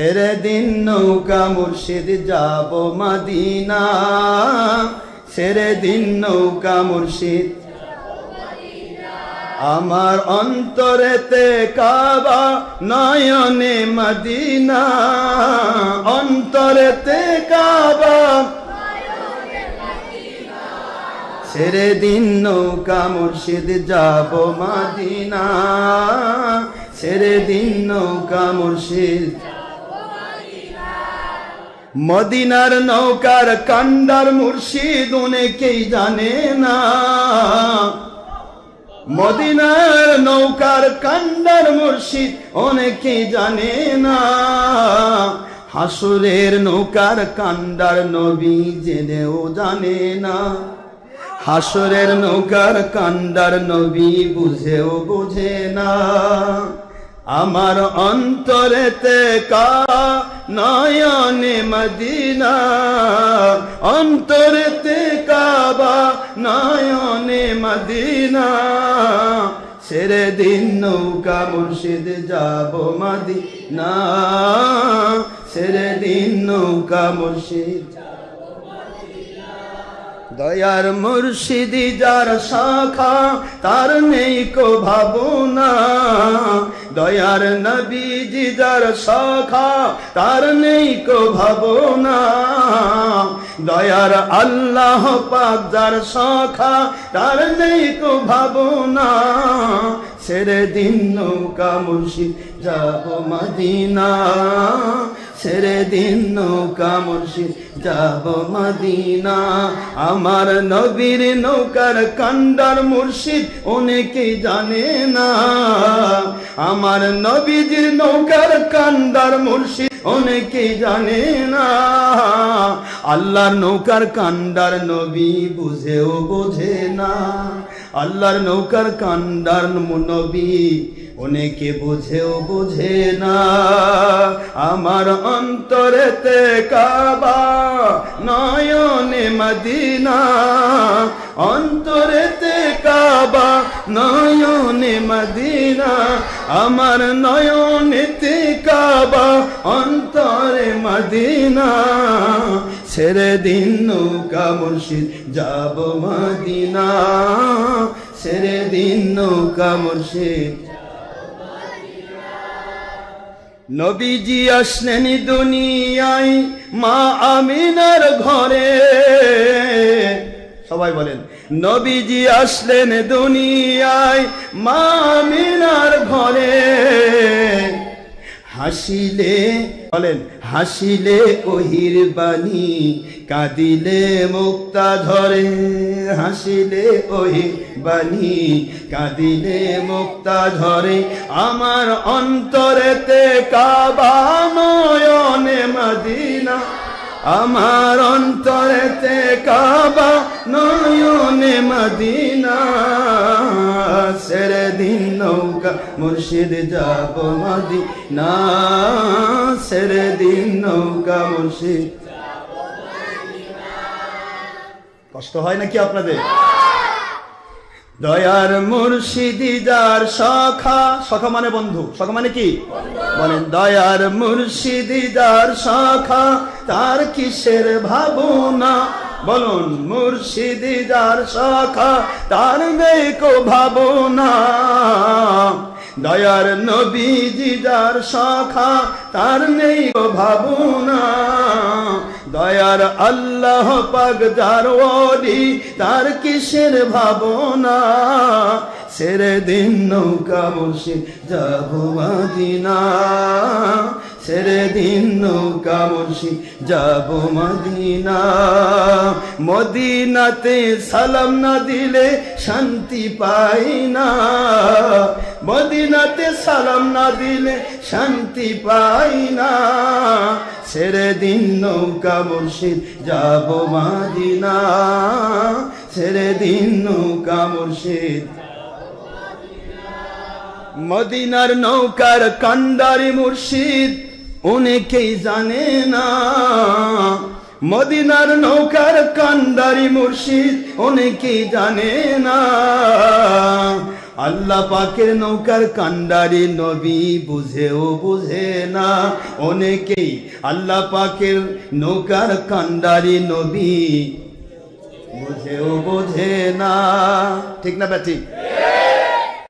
ছেড়ে দিন নৌকা মুর্শিদ যাব মাদিনা। ছেড়ে দিন নৌকা মুর্শিদ। আমার অন্তরেতে কাবা নয়নে মদিনা। অন্তরেতে কাবা ছেড়ে দিন নৌকা মুর্শিদ যাব মাদিনা। ছেড়ে দিন নৌকা মুর্শিদ। মদিনার নৌকার কান্ডার মুর্শিদ অনেকেই জানে না। মদিনার নৌকার কান্ডার মুর্শিদ অনেকেই জানে না। হাসুরের নৌকার কান্ডার নবী জেনেও জানে না। হাসরের নৌকার কান্ডার নবী বুঝেও বুঝে না। আমার অন্তরেতে কা নয়নে মদিনা, অন্তরেতে কাবা, নয়নে মদিনা। ছেড়ে দিন নৌকা মুর্শিদ, যাব মদিনা। ছেড়ে দিন নৌকা মুর্শিদ দয়ার মুর্শিদি যার শাখা, তার নেই কো ভাবনা। দয়ার নবীজি যার শাখা, তার নেই কো ভাবনা দয়ার আল্লাহ পাক যার শাখা, তার নেই কো ভাবনা ছেড়ে দিন নৌকা মুর্শিদ, যাব মদিনা। ছেড়ে দিন নৌকা মুর্শিদ, যাব মদিনা। আমার নবীর নৌকার কান্ডার মুর্শিদ অনেকে জানে না? আমার নবীজির নৌকার কান্ডার মুর্শিদ অনেকে জানে না। আল্লাহর নৌকার কান্ডার নবী বুঝেও বোঝে না। আল্লাহর নৌকার কান্ডার নবী অনেকে বুঝেও বুঝে না। আমার অন্তরেতে কাবা, নয়নে মদিনা, অন্তরেতে কাবা নয়নে মদিনা, আমার নয়নেতে কাবা, অন্তরে মদিনা। ছেড়ে দিন নৌকা মুর্শিদ, যাব মদিনা। ছেড়ে দিন নৌকা মুর্শিদ। নবীজি আসলেন দুনিয়ায় মা আমিনার ঘরে। সবাই বলেন নবীজি আসলেন দুনিয়ায় মা আমিনার ঘরে। হাসিলে, বলেন, হাসিলে ওহির বাণী, কাঁদিলে মুক্তা ঝরে হাসিলে ওহির বাণী, কাঁদিলে মুক্তা ঝরে আমার অন্তরেতে কাবা আমার অন্তরেতে কাবা নয়নে মদিনা। সেরে দিন নৌকা, মুর্শিদ যাব মদিনা। সেরে দিন নৌকা, মুর্শিদ কষ্ট হয় নাকি আপনাদের? দয়ার মুর্শিদি যার সখা সখা মানে বন্ধু সখা মানে কি? বলেন, দয়ার মুর্শিদি যার সখা তার কিসের ভাবনা? বলুন, মুর্শিদি যার সখা তার নেই কো ভাবনা? দয়ার নবীজি যার সখা তার নেই ভাবনা? দয়ার আল্লাহ পাক যার ওলি তার কিসের ভাবনা? সেরে দিন নৌকা বসে যাব মাদিনা। সেরে দিন নৌকা বসে যাব মদিনা। মদিনাতে সালাম না দিলে শান্তি পাই না। মদিনাতে সালাম না দিলে শান্তি পাই না। ছেড়ে দিন নৌকা মুর্শিদ, যাব মাদিনা। ছেড়ে দিন নৌকা মুর্শিদ। মদিনার নৌকার কান্ডারি মুর্শিদ অনেকেই জানে না? মদিনার নৌকার কান্ডারি মুর্শিদ অনেকেই জানে না? আল্লাহ পাকের নৌকার কান্ডারি নবী বুঝেও বুঝে না। অনেকেই আল্লাহ পাকের নৌকার কান্ডারি নবী বুঝেও বোঝে না। ঠিক না ব্যাটি